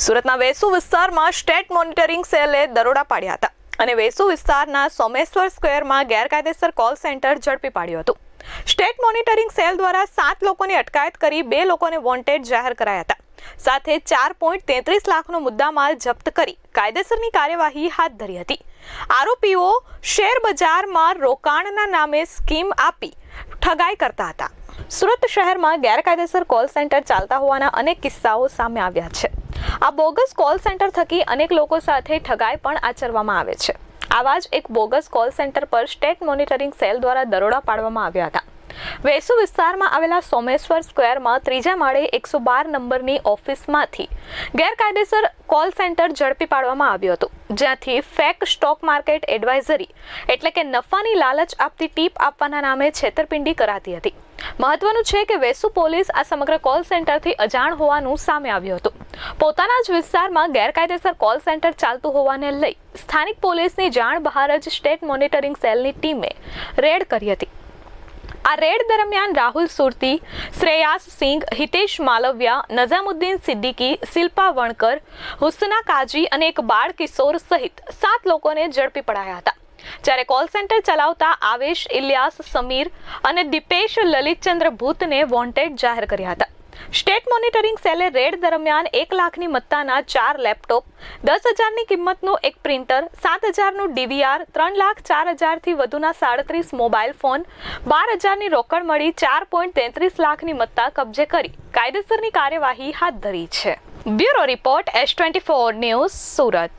સુરતના વેસુ વિસ્તારમાં state monitoring સેલે દરોડા પાડ્યા હતા અને વેસુ વિસ્તારના સોમેશ્વર સ્ક્વેરમાં ગેરકાયદેસર કોલ સેન્ટર ઝડપી પાડ્યું હતું. સ્ટેટ મોનિટરિંગ સેલ દ્વારા સાત લોકોની અટકાયત કરી બે લોકોને વોન્ટેડ જાહેર કરાયા હતા. સાથે ચાર પોઈન્ટ તેત્રીસ લાખનો મુદ્દામાલ જપ્ત કરી કાયદેસરની કાર્યવાહી હાથ ધરી હતી. આરોપીઓ શેર બજારમાં રોકાણના નામે સ્કીમ આપી ઠગાઈ કરતા હતા. સુરત શહેરમાં ગેરકાયદેસર કોલ સેન્ટર ચાલતા હોવાના અનેક કિસ્સાઓ સામે આવ્યા છે. આ બોગસ કોલ સેન્ટર થકી અનેક લોકો સાથે ઠગાઈ પણ આચરવામાં આવે છે. આવા જ એક બોગસ કોલ સેન્ટર પર સ્ટેટ મોનિટરિંગ સેલ દ્વારા દરોડા પાડવામાં આવ્યા હતા. વેસુ વિસ્તારમાં આવેલા સોમેશ્વર સ્ક્વેરમાં ત્રીજા માળે એકસો બાર નંબરની ઓફિસમાંથી ગેરકાયદેસર કોલ સેન્ટર ઝડપી પાડવામાં આવ્યું હતું. જ્યાંથી ફેક સ્ટોક માર્કેટ એડવાઇઝરી એટલે કે નફાની લાલચ આપતી ટીપ આપવાના નામે છેતરપિંડી કરાતી હતી. મહત્વનું છે કે વેસુ પોલીસ આ સમગ્ર કોલ સેન્ટરથી અજાણ હોવાનું સામે આવ્યું હતું. પોતાના જ વિસ્તારમાં ગેરકાયદેસર કોલ સેન્ટર ચાલતું હોવાને લઈ સ્થાનિક પોલીસની જાણ બહાર જ સ્ટેટ મોનિટરિંગ સેલની ટીમે રેડ કરી હતી. આ રેડ દરમિયાન રાહુલ સુરતી, શ્રેયાસ સિંઘ, હિતેશ માલવ્યા, નઝામુદ્દીન સિદ્દીકી, શિલ્પા વણકર, હુસના કાજી અને એક બાળ કિશોર સહિત સાત લોકોને ઝડપી પડાયા હતા. જ્યારે કોલ સેન્ટર ચલાવતા આવેશ, ઇલિયાસ, સમીર અને દીપેશ લલિતચંદ્ર ભૂતને વોન્ટેડ જાહેર કર્યા હતા. સ્ટેટ મોનિટરિંગ સેલે રેડ દરમિયાન એક લાખની મત્તાના ચાર લેપટોપ, દસ હજારની કિંમતનું એક પ્રિન્ટર, સાત હજારનું ડીવીઆર, ત્રણ લાખ ચાર હજારથી વધુના સાડત્રીસ મોબાઈલ ફોન, બાર હજારની રોકડ મળી ચાર પોઈન્ટ તેત્રીસ લાખની મત્તા કબજે કરી. કાયદેસરની કાર્યવાહી હાથ ધરી છે. Bureau report S twenty four news Surat.